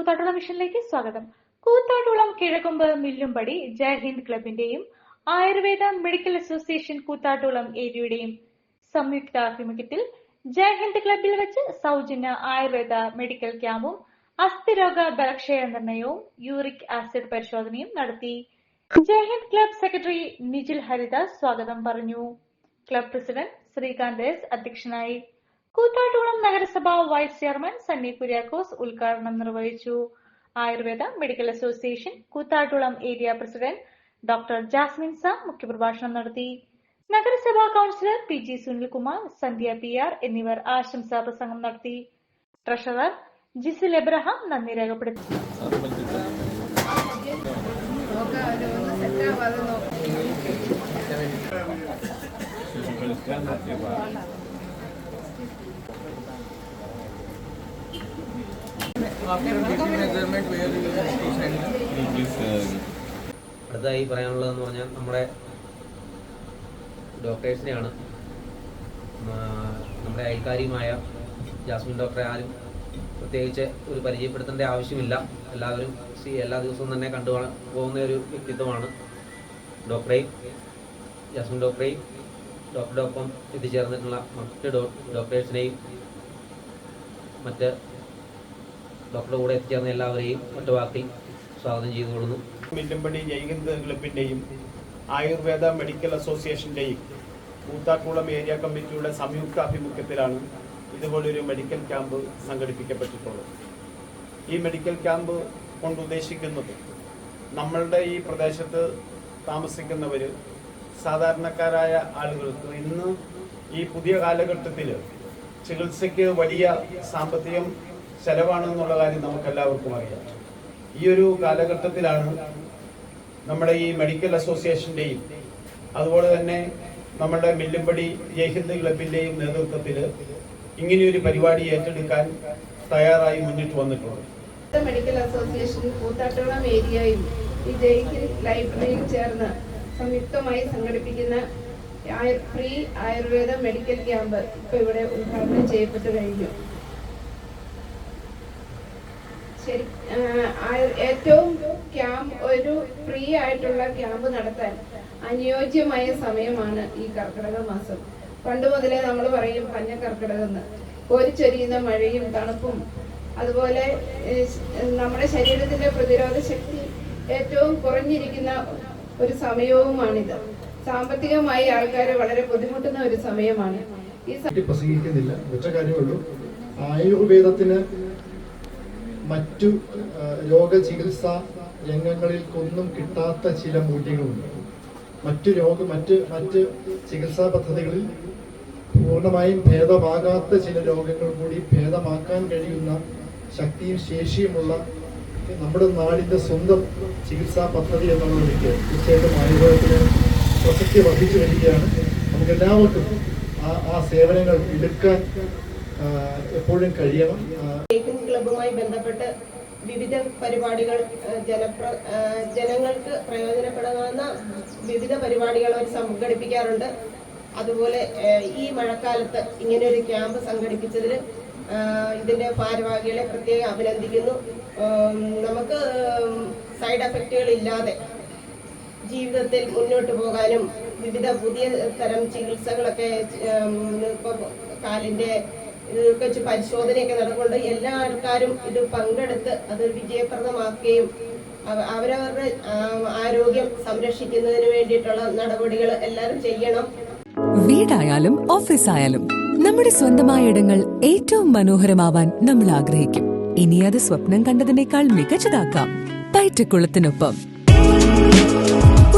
കൂത്താട്ടുളം മിഷനിലേക്ക് സ്വാഗതം. കൂത്താട്ടുളം കിഴക്കൊമ്പ് മില്ലുംപടി ജയഹിന്ദ് ക്ലബിന്റെയും ആയുർവേദ മെഡിക്കൽ അസോസിയേഷൻ കൂത്താട്ടുളം ഏരിയയുടെയും സംയുക്ത ആഭിമുഖ്യത്തിൽ ജയഹിന്ദ് ക്ലബിൽ വെച്ച് സൗജന്യ ആയുർവേദ മെഡിക്കൽ ക്യാമ്പും അസ്ഥിരോഗ ബലക്ഷയ നിർണയവും യൂറിക് ആസിഡ് പരിശോധനയും നടത്തി. ജയഹിന്ദ് ക്ലബ് സെക്രട്ടറി നിജിൽ ഹരിദാസ് സ്വാഗതം പറഞ്ഞു. ക്ലബ് പ്രസിഡന്റ് ശ്രീകാന്ത് എസ് അധ്യക്ഷനായി. കൂത്താട്ടുകുളം നഗരസഭ വൈസ് ചെയർമാൻ സണ്ണി കുര്യാക്കോസ് ഉദ്ഘാടനം നിർവഹിച്ചു. Ayurveda medical association Koothattukulam area president doctor Jasmine Sam മുഖ്യപ്രഭാഷണം നടത്തി. നഗരസഭാ councillor P G Sunilkumar Sandhya P R എന്നിവർ ആശംസാ പ്രസംഗം നടത്തി. ട്രഷറർ ജിസിൽ എബ്രഹാം നന്ദി രേഖപ്പെടുത്തി. സെറ്റാവാതെ അടുത്തതായി പറയാനുള്ളതെന്ന് പറഞ്ഞാൽ നമ്മുടെ ഡോക്ടേഴ്സിനെയാണ് നമ്മുടെ അയൽക്കാരിയുമായ ജാസ്മിൻ ഡോക്ടറെ ആരും പ്രത്യേകിച്ച് ഒരു പരിചയപ്പെടുത്തേണ്ട ആവശ്യമില്ല. എല്ലാവരും സി എല്ലാ ദിവസവും തന്നെ കണ്ടു പോകുന്ന ഒരു വ്യക്തിത്വമാണ് ഡോക്ടറെയും ജാസ്മിൻ ഡോക്ടറെയും ഡോക്ടറുടെ ഒപ്പം എത്തിച്ചേർന്നിട്ടുള്ള മറ്റ് ഡോക്ടേഴ്സിനെയും മറ്റ് ഡോക്ടറുടെ കൂടെ എത്തിച്ചേർന്ന എല്ലാവരെയും ഒറ്റ വാക്കിൽ സ്വാഗതം ചെയ്തുകൊള്ളുന്നു. മില്ലമ്പടി ജയ്ഹിന്ദ് ക്ലബിന്റെയും ആയുർവേദ മെഡിക്കൽ അസോസിയേഷന്റെയും കൂത്താക്കുളം ഏരിയ കമ്മിറ്റിയുടെ സംയുക്ത ആഭിമുഖ്യത്തിലാണ് ഇതുപോലൊരു മെഡിക്കൽ ക്യാമ്പ് സംഘടിപ്പിക്കപ്പെട്ടിട്ടുള്ളത്. ഈ മെഡിക്കൽ ക്യാമ്പ് കൊണ്ട് ഉദ്ദേശിക്കുന്നത് നമ്മളുടെ ഈ പ്രദേശത്ത് താമസിക്കുന്നവർ സാധാരണക്കാരായ ആളുകൾക്ക് ഇന്ന് ഈ പുതിയ കാലഘട്ടത്തിൽ ചികിത്സയ്ക്ക് വലിയ സാമ്പത്തികം ചെലവാണെന്നുള്ള കാര്യം നമുക്കെല്ലാവർക്കും അറിയാം. ഈ ഒരു കാലഘട്ടത്തിലാണ് നമ്മുടെ ഈ മെഡിക്കൽ അസോസിയേഷന്റെയും അതുപോലെ തന്നെ നമ്മുടെ മില്ലുംപടി ജയ്ഹിന്ദ് ക്ലബിന്റെയും നേതൃത്വത്തിൽ ഇങ്ങനെയൊരു പരിപാടി ഏറ്റെടുക്കാൻ തയ്യാറായി മുന്നിട്ട് വന്നിട്ടുണ്ട്. മെഡിക്കൽ അസോസിയേഷൻ കൂത്താട്ടോളം ഏരിയയും ഈ ജയ്ഹിന്ദ് ലൈബ്രറിയിൽ ചേർന്ന് സംയുക്തമായി സംഘടിപ്പിക്കുന്ന ഫ്രീ ആയുർവേദ മെഡിക്കൽ ക്യാമ്പ് ഇപ്പൊ ഇവിടെ ഉദ്ഘാടനം ചെയ്യപ്പെട്ടു കഴിഞ്ഞു. ശരി ഏറ്റവും ക്യാമ്പ് ഒരു ഫ്രീ ആയിട്ടുള്ള ക്യാമ്പ് നടത്താൻ അനുയോജ്യമായ സമയമാണ് ഈ കർക്കിടക മാസം. പണ്ട് മുതലേ നമ്മൾ പറയും പഞ്ഞ കർക്കിടകം എന്ന് കോരിച്ചൊരിയുന്ന മഴയും തണുപ്പും അതുപോലെ നമ്മുടെ ശരീരത്തിന്റെ പ്രതിരോധ ശക്തി ഏറ്റവും കുറഞ്ഞിരിക്കുന്ന ഒരു സമയവുമാണിത്. സാമ്പത്തികമായി ആൾക്കാരെ വളരെ ബുദ്ധിമുട്ടുന്ന ഒരു സമയമാണ്. ഈ പ്രസംഗിക്കുന്നില്ല ഒറ്റ കാര്യമുള്ളൂ ആയുർവേദത്തിന് മറ്റു രോഗചികിത്സാ രംഗങ്ങളിൽ ഒന്നും കിട്ടാത്ത ചില മൂല്യങ്ങളുണ്ട്. മറ്റു രോഗ മറ്റ് മറ്റ് ചികിത്സാ പദ്ധതികളിൽ പൂർണമായും ഭേദമാകാത്ത ചില രോഗങ്ങൾ കൂടി ഭേദമാക്കാൻ കഴിയുന്ന ശക്തിയും ശേഷിയുമുള്ള നമ്മുടെ നാടിന്റെ സ്വന്തം ചികിത്സാ പദ്ധതി എന്നുള്ള നിലയ്ക്ക് തീർച്ചയായിട്ടും ആയുർവേദത്തിന് പ്രസക്തി വർദ്ധിച്ചു വരികയാണ്. നമുക്കെല്ലാവർക്കും ആ ആ സേവനങ്ങൾ എടുക്കാൻ എപ്പോഴും കഴിയണം. ബേക്കിംഗ് ക്ലബ്ബുമായി ബന്ധപ്പെട്ട് വിവിധ പരിപാടികൾ ജനപ്ര ജനങ്ങൾക്ക് പ്രയോജനപ്പെടുന്ന വിവിധ പരിപാടികൾ അവർ സംഘടിപ്പിക്കാറുണ്ട്. അതുപോലെ ഈ മഴക്കാലത്ത് ഇങ്ങനെ ഒരു ക്യാമ്പ് സംഘടിപ്പിച്ചതിൽ ഇതിന്റെ ഭാരവാഹികളെ പ്രത്യേകം അഭിനന്ദിക്കുന്നു. നമുക്ക് സൈഡ് എഫക്റ്റുകൾ ഇല്ലാതെ ജീവിതത്തിൽ മുന്നോട്ട് പോകാനും വിവിധ പുതിയ തരം ചികിത്സകളൊക്കെ ഇപ്പോൾ കാലിന്റെ വെച്ച് പരിശോധനയൊക്കെ നടന്നുകൊണ്ട് എല്ലാ ആൾക്കാരും ഇത് പങ്കെടുത്ത് അത് വിജയപ്രദമാക്കുകയും അവരവരുടെ ആരോഗ്യം സംരക്ഷിക്കുന്നതിന് വേണ്ടിയിട്ടുള്ള നടപടികൾ എല്ലാവരും ചെയ്യണം. വീടായാലും ഓഫീസ് ആയാലും നമ്മുടെ സ്വന്തമായ ഇടങ്ങൾ ഏറ്റവും മനോഹരമാവാൻ നമ്മൾ ആഗ്രഹിക്കും. ഇനി അത് സ്വപ്നം കണ്ടതിനേക്കാൾ മികച്ചതാക്കാം. പയറ്റക്കുളത്തിനൊപ്പം